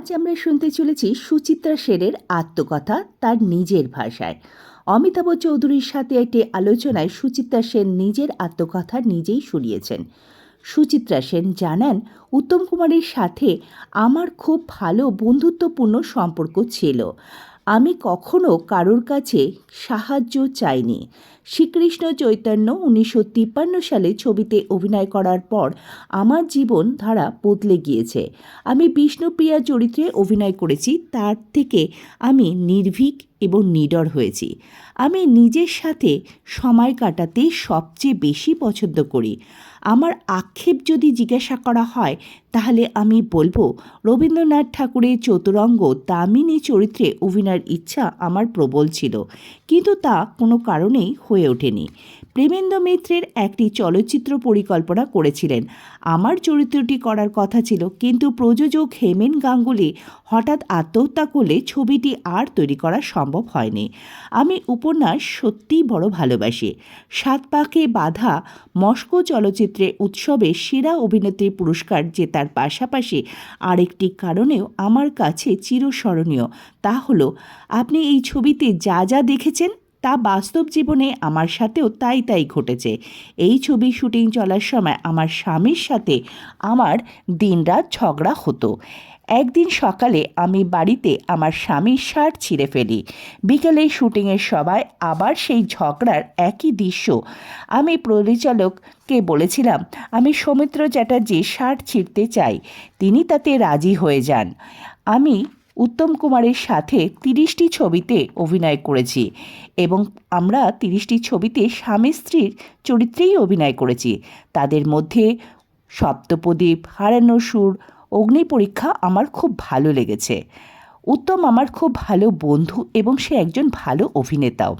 আজ আমরা শুনতে চলেছি সুচিত্রা সেনের আত্মকথা তার নিজের ভাষায়। অমিতাভ চৌধুরীর সাথে একটি আলোচনায় সুচিত্রা সেন নিজের আত্মকথা নিজেই শুনিয়েছেন। সুচিত্রা সেন জানান, উত্তম কুমারের সাথে আমার খুব ভালো বন্ধুত্বপূর্ণ সম্পর্ক ছিল। আমি কখনো কারোর কাছে সাহায্য চাইনি। শ্রীকৃষ্ণ চৈতন্য উনিশশো তিপ্পান্ন সালে ছবিতে অভিনয় করার পর আমার জীবন ধারা বদলে গিয়েছে। আমি বিষ্ণুপ্রিয়া চরিত্রে অভিনয় করেছি, তার থেকে আমি নির্ভীক এবং নিডর হয়েছি। আমি নিজের সাথে সময় কাটাতে সবচেয়ে বেশি পছন্দ করি। আমার আক্ষেপ যদি জিজ্ঞাসা করা হয়, তাহলে আমি বলব, রবীন্দ্রনাথ ঠাকুরের চতুরঙ্গ দামিনী চরিত্রে অভিনয়ের ইচ্ছা আমার প্রবল ছিল, কিন্তু তা কোনো কারণেই হয়ে ওঠেনি। প্রেমেন্দ্র মিত্রের একটি চলচ্চিত্র পরিকল্পনা করেছিলেন। আমার চরিত্রটি করার কথা ছিল, কিন্তু প্রযোজক হেমেন গাঙ্গুলি হঠাৎ আত্মহত্যা করলে ছবিটি আর তৈরি করা সম্ভব হয়নি। আমি উপন্যাস সত্যিই বড় ভালোবাসি। সাত পাকে বাধা মস্কো চলচ্চিত্রে উৎসবে সেরা অভিনেত্রী পুরস্কার জেতার পাশাপাশি আরেকটি কারণেও আমার কাছে চিরস্মরণীয়, তা হলো, আপনি এই ছবিতে যা যা দেখেছেন তা বাস্তব জীবনে আমার সাথেও তাই তাই ঘটেছে। এই ছবি শুটিং চলার সময় আমার স্বামীর সাথে আমার দিনরাত ঝগড়া হতো। একদিন সকালে আমি বাড়িতে আমার স্বামীর শার্ট ছিঁড়ে ফেলি। বিকেলে শুটিংয়ের সবাই আবার সেই ঝগড়ার একই দৃশ্য। আমি পরিচালককে বলেছিলাম, আমি সৌমিত্র চ্যাটার্জির শার্ট ছিঁড়তে চাই। তিনি তাতে রাজি হয়ে যান। আমি উত্তম কুমারের সাথে তিরিশটি ছবিতে অভিনয় করেছি এবং আমরা তিরিশটি ছবিতে স্বামী স্ত্রীর চরিত্রেই অভিনয় করেছি। তাদের মধ্যে সপ্তপ্রদীপ, হারানো সুর, অগ্নি পরীক্ষা আমার খুব ভালো লেগেছে। উত্তম আমার খুব ভালো বন্ধু এবং সে একজন ভালো অভিনেতাও।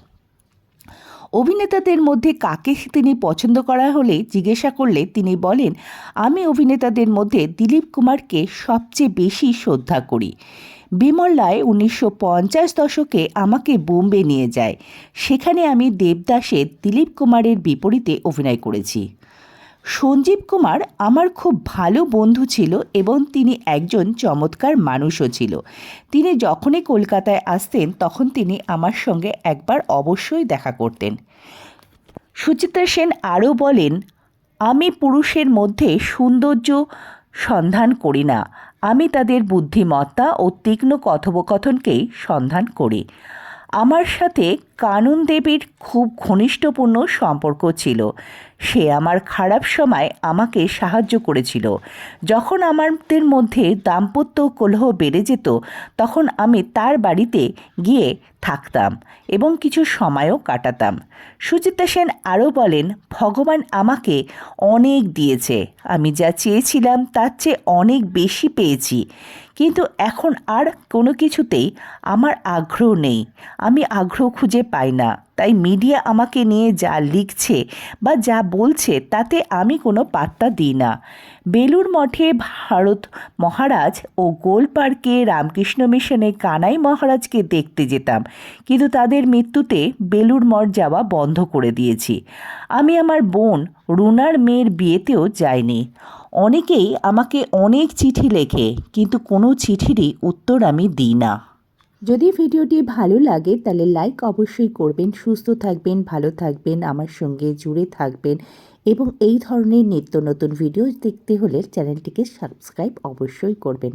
অভিনেতাদের মধ্যে কাকে তিনি পছন্দ করা হলে জিজ্ঞাসা করলে তিনি বলেন, আমি অভিনেতাদের মধ্যে দিলীপ কুমারকে সবচেয়ে বেশি শ্রদ্ধা করি। বিমল রায় উনিশশো পঞ্চাশ দশকে আমাকে বোম্বে নিয়ে যায়। সেখানে আমি দেবদাসের দিলীপ কুমারের বিপরীতে অভিনয় করেছি। সঞ্জীব কুমার আমার খুব ভালো বন্ধু ছিল এবং তিনি একজন চমৎকার মানুষও ছিল। তিনি যখনই কলকাতায় আসতেন, তখন তিনি আমার সঙ্গে একবার অবশ্যই দেখা করতেন। সুচিত্রা সেন আরও বলেন, আমি পুরুষের মধ্যে সৌন্দর্য সন্ধান করি না। আমি তাদের বুদ্ধিমত্তা ও তীক্ষ্ণ কথোপকথনকেই সন্ধান করি। আমার সাথে কানন দেবীর খুব ঘনিষ্ঠপূর্ণ সম্পর্ক ছিল। সে আমার খারাপ সময় আমাকে সাহায্য করেছিল। যখন আমাদের মধ্যে দাম্পত্য কলহ বেড়ে যেত, তখন আমি তার বাড়িতে গিয়ে থাকতাম এবং কিছু সময়ও কাটাতাম। সুচিত্রা সেন আরও বলেন, ভগবান আমাকে অনেক দিয়েছে। আমি যা চেয়েছিলাম তার চেয়ে অনেক বেশি পেয়েছি। কিন্তু এখন আর কোনো কিছুতেই আমার আগ্রহ নেই। আমি আগ্রহ খুঁজে পাই না। তাই মিডিয়া আমাকে নিয়ে যা লিখছে বা যা বলছে তাতে আমি কোনো পাত্তা দিই না। বেলুর মঠে ভারত মহারাজ ও গোল পার্কে রামকৃষ্ণ মিশনে কানাই মহারাজকে দেখতে যেতাম। কিন্তু তাদের মৃত্যুতে বেলুর মঠ যাওয়া বন্ধ করে দিয়েছি। আমি আমার বোন রুনার মেয়ের বিয়েতেও যাইনি। অনেকেই আমাকে অনেক চিঠি লেখে, কিন্তু কোনো চিঠিরই উত্তর আমি দিই না। যদি ভিডিওটি ভালো লাগে, তাহলে লাইক অবশ্যই করবেন, সুস্থ থাকবেন, ভালো থাকবেন, আমার সঙ্গে জুড়ে থাকবেন এবং এই ধরনের নিত্য নতুন ভিডিও দেখতে হলে চ্যানেলটিকে সাবস্ক্রাইব অবশ্যই করবেন।